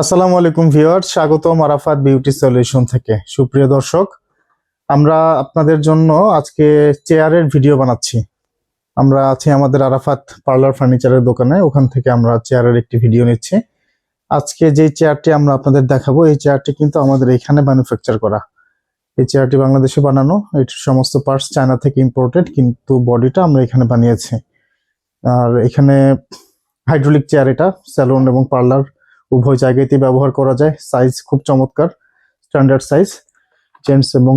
আসসালামু আলাইকুম ভিউয়ার্স, স্বাগতম আরাফাত বিউটি সলিউশন থেকে। সুপ্রিয় দর্শক, আমরা আপনাদের জন্য আজকে চেয়ারের ভিডিও বানাচ্ছি। আমরা আছি আমাদের আরাফাত পার্লার ফার্নিচারের দোকানে, ওখান থেকে আমরা চেয়ারের একটি ভিডিও নিচ্ছি। আজকে যে চেয়ারটি আমরা আপনাদের দেখাবো, এই চেয়ারটি কিন্তু আমাদের এখানে ম্যানুফ্যাকচার করা। এই চেয়ারটি বাংলাদেশে বানানো এটির সমস্ত পার্টস চায়না থেকে ইম্পোর্টেড কিন্তু বডিটা আমরা এখানে বানিয়েছি। আর এখানে হাইড্রোলিক চেয়ার এটা স্যালুন এবং পার্লার উভয় জায়গাতেই ব্যবহার করা যায়। সাইজ খুব চমৎকার স্ট্যান্ডার্ড সাইজ জেন্টস এবং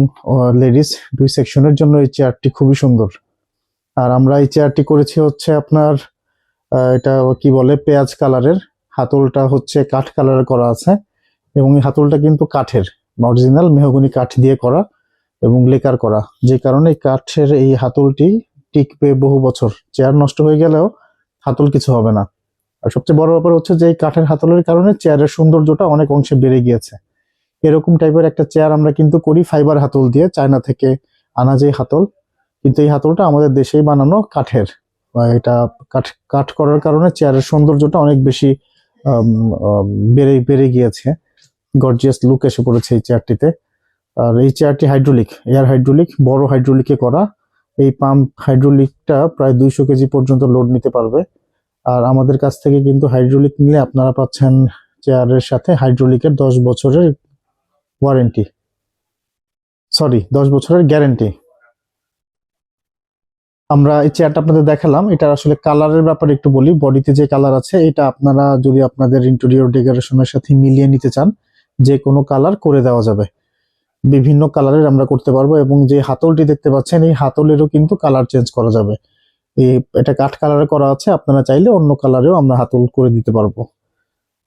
লেডিস দুই সেকশনের জন্য এই চেয়ারটি খুবই সুন্দর। আর আমরা এই চেয়ারটি করেছি হচ্ছে আপনার এটা কি বলে, পেঁয়াজ কালারের। হাতলটা হচ্ছে কাঠ কালারের করা আছে এবং এই হাতলটা কিন্তু কাঠের অরিজিনাল মেহগুনি কাঠ দিয়ে করা এবং লেকার করা। যে কারণে কাঠের এই হাতলটি টিকবে বহু বছর। চেয়ার নষ্ট হয়ে গেলেও হাতল কিছু হবে না। আর সবচেয়ে বড় ব্যাপার হচ্ছে যে এই কাঠের হাতলের কারণে চেয়ারের সৌন্দর্যটা অনেক অংশে বেড়ে গিয়েছে। এরকম টাইপের একটা চেয়ার আমরা কিন্তু করি ফাইবার হাতল দিয়ে, চায়না থেকে আনা যে হাতল। কিন্তু এই হাতলটা আমাদের দেশেই বানানো কাঠের। এটা কাঠ কাঠ করার কারণে চেয়ারের সৌন্দর্যটা অনেক বেশি বেড়ে বেড়ে গিয়েছে। গর্জিয়াস লুক এসে পড়েছে এই চেয়ারটিতে। আর এই চেয়ারটি হাইড্রোলিক এয়ার হাইড্রোলিক বড় হাইড্রোলিকে করা। এই পাম্প হাইড্রোলিকটা প্রায় দুইশো কেজি পর্যন্ত লোড নিতে পারবে। আর আমাদের কাছ থেকে কিন্তু হাইড্রোলিক নিলে আপনারা পাচ্ছেন চেয়ারের সাথে হাইড্রোলিকের দশ বছরের ওয়ারেন্টি সরি দশ বছরের গ্যারেন্টি আমরা এই চেয়ারটা আপনাদের দেখালাম এটা আসলে কালারের ব্যাপারে একটু বলি। বডিতে যে কালার আছে, এটা আপনারা যদি আপনাদের ইন্টেরিয়র ডেকোরেশনের সাথে মিলিয়ে নিতে চান, যে কোনো কালার করে দেওয়া যাবে। বিভিন্ন কালারের আমরা করতে পারব এবং যে হাতলটি দেখতে পাচ্ছেন, এই হাতলেরও কিন্তু কালার চেঞ্জ করা যাবে। এটা কাঠ কালারে করা আছে, আপনারা চাইলে অন্য কালারেও আমরা হাতল করে দিতে পারব।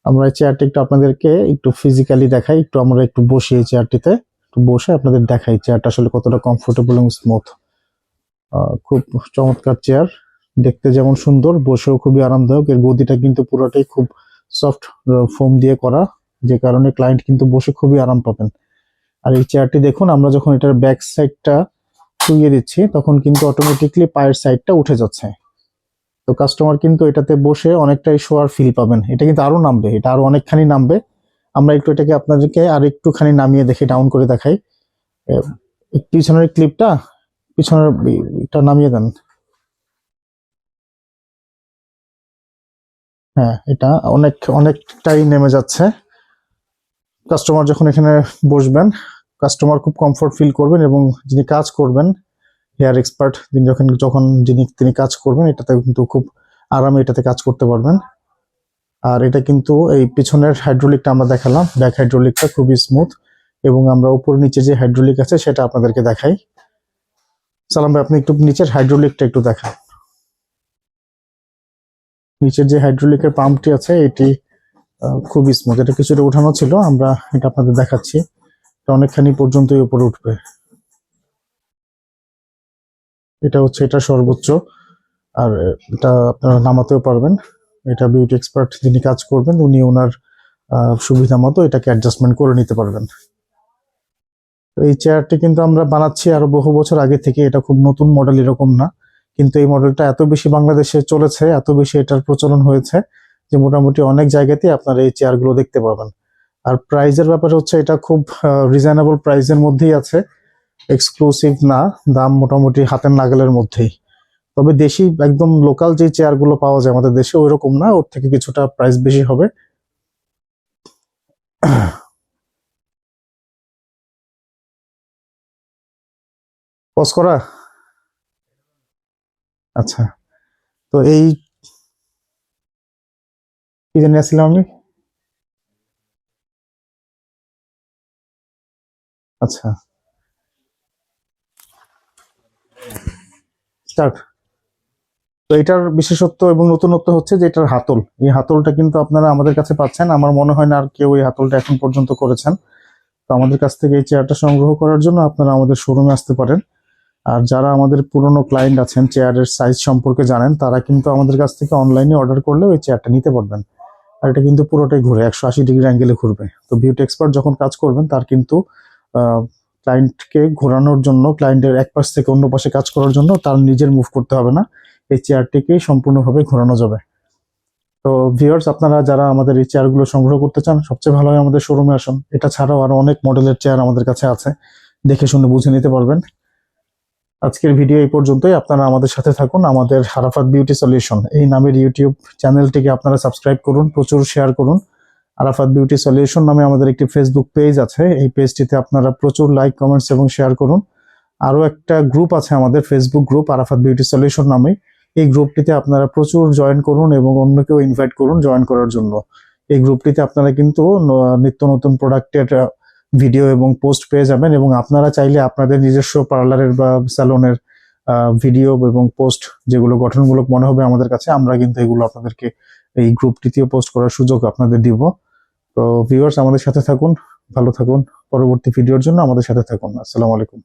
আমরা এই চেয়ারটি একটু আপনাদেরকে একটু ফিজিক্যালি দেখাই, একটু আমরা একটু বসি এই চেয়ারটিতে একটু বসে আপনাদের দেখাই চেয়ারটা আসলে কতটা কমফোর্টেবল এবং স্মুথ খুব চমৎকার চেয়ার দেখতে যেমন সুন্দর, বসেও খুবই আরামদায়ক, এর গদিটা কিন্তু পুরোটাই খুব সফট ফোম দিয়ে করা, যে কারণে ক্লায়েন্ট কিন্তু বসে খুবই আরাম পাবেন। আর এই চেয়ারটি দেখুন, আমরা যখন এটার ব্যাক সাইডটা শুইয়ে দিচ্ছি, তখন কিন্তু অটোমেটিকলি পায়ের সাইডটা উঠে যাচ্ছে। তো কাস্টমার কিন্তু এটাতে বসে অনেকটাই শোয়ার ফিল পাবেন। এটা কিন্তু আরও নামবে, এটা আরও অনেকখানি নামবে। আমরা একটু এটাকে আপনাদেরকে আর একটুখানি নামিয়ে দেখে ডাউন করে দেখাই। পিছনের ক্লিপটা পিছনের এটা নামিয়ে দেন। হ্যাঁ এটা অনেক, অনেকটাই নেমে যাচ্ছে। কাস্টমার যখন এখানে বসবেন কাস্টমার খুব কমফোর্ট ফিল করবেন এবং যিনি কাজ করবেন হেয়ার এক্সপার্ট যিনি যখন যখন যিনি, তিনি কাজ করবেন, এটাতে কিন্তু খুব আরামে এটাতে কাজ করতে পারবেন। আর এটা কিন্তু এই পিছনের হাইড্রোলিকটা আমরা দেখালাম ব্যাক হাইড্রোলিকটা খুবই স্মুথ এবং আমরা উপর নিচে যে হাইড্রোলিক আছে সেটা আপনাদেরকে দেখাই। সালাম ভাই, আপনি একটু নিচের হাইড্রোলিকটা একটু দেখান। নিচের যে হাইড্রোলিকের পাম্পটি আছে, এটি খুবই স্মুথ এটা কিছুটা উঠানো ছিল, আমরা এটা আপনাদের দেখাচ্ছি। অনেকখানি পর্যন্তই উপরে উঠবে। এটা হচ্ছে, এটা সর্বোচ্চ। আর এটা আপনারা নামাতেও পারবেন। এটা বিউটি এক্সপার্ট যিনি কাজ করবেন, উনি ওনার সুবিধা মতো এটাকে অ্যাডজাস্টমেন্ট করে নিতে পারবেন। এই চেয়ারটি কিন্তু আমরা বানাচ্ছি আরও বহু বছর আগে থেকে। এটা খুব নতুন মডেল এরকম না। কিন্তু এই মডেলটা এত বেশি বাংলাদেশে চলেছে, এত বেশি এটার প্রচলন হয়েছে যে মোটামুটি অনেক জায়গাতেই আপনারা এই চেয়ারগুলো দেখতে পাবেন আর প্রাইজের ব্যাপারে হচ্ছে এটা খুব রিজনেবল প্রাইসের মধ্যেই আছে। এক্সক্লুসিভ না, দাম মোটামুটি হাতের নাগালের মধ্যেই। তবে দেশি একদম লোকাল যে চেয়ারগুলো পাওয়া যায়, আমাদের দেশে ওই রকম না, ওর থেকে কিছুটা প্রাইস বেশি হবে। করা? আচ্ছা তো এই কি জানি আসছিলাম আমি? আচ্ছা। স্টার্ট। তো এটার বিশেষত্ব এবং নতুনত্ব হচ্ছে যে এটার হাতল। এই হাতলটা কিন্তু আপনারা আমাদের কাছে পাচ্ছেন। আমার মনে হয় না আর কেউ এই হাতলটা এখন পর্যন্ত করেছেন। তো আমাদের কাছ থেকে এই চেয়ারটা সংগ্রহ করার জন্য আপনারা আমাদের শোরুমে আসতে পারেন। আর যারা আমাদের পুরনো ক্লায়েন্ট আছেন, চেয়ারের সাইজ সম্পর্কে জানেন, তারা কিন্তু আমাদের কাছ থেকে অনলাইনে অর্ডার করলে ওই চেয়ারটা নিতে পারবেন। আর এটা কিন্তু পুরোটাই ঘুরে, একশো আশি ডিগ্রি অ্যাঙ্গেলে ঘুরবে। তো বিউটি এক্সপার্ট যখন কাজ করবেন, তার কিন্তু ক্লায়েন্টকে ঘোরানোর জন্য ক্লায়েন্টের এক পাশ থেকে অন্য পাশে কাজ করার জন্য তার নিজের মুভ করতে হবে না। এই চেয়ারটিকে সম্পূর্ণভাবে ঘোরানো যাবে। তো ভিউয়ার্স আপনারা যারা আমাদের এই চেয়ারগুলো সংগ্রহ করতে চান, সবচেয়ে ভালো হয় আমাদের শোরুমে আসুন। এটা ছাড়াও আরও অনেক মডেলের চেয়ার আমাদের কাছে আছে। দেখে শুনে বুঝে নিতে পারবেন। আজকের ভিডিও এই পর্যন্তই। আপনারা আমাদের সাথে থাকুন। আমাদের হারাফাত বিউটি সলিউশন এই নামের ইউটিউব চ্যানেলটিকে আপনারা সাবস্ক্রাইব করুন, প্রচুর শেয়ার করুন। আরাফাত বিউটি সলিউশন নামে আমাদের একটি ফেসবুক পেজ আছে। এই পেজটিতে আপনারা প্রচুর লাইক কমেন্টস এবং শেয়ার করুন। আরও একটা গ্রুপ আছে আমাদের Facebook group Arafat beauty solution নামে। এই গ্রুপটিতে আপনারা প্রচুর জয়েন করুন এবং অন্যকেও ইনভাইট করুন জয়েন করার জন্য। এই গ্রুপটিতে আপনারা কিন্তু নিত্য নতুন প্রোডাক্টের ভিডিও এবং পোস্ট পেয়ে যাবেন এবং আপনারা চাইলে আপনাদের নিজস্ব পার্লারের বা স্যালনের ভিডিও এবং পোস্ট যেগুলো গঠনমূলক মনে হবে আমাদের কাছে, আমরা কিন্তু এগুলো আপনাদেরকে এই গ্রুপটিতেও পোস্ট করার সুযোগ আপনাদের দিব। তো ভিউয়ার্স আমাদের সাথে থাকুন, ভালো থাকুন। পরবর্তী ভিডিওর জন্য আমাদের সাথে থাকুন। আসসালামু আলাইকুম।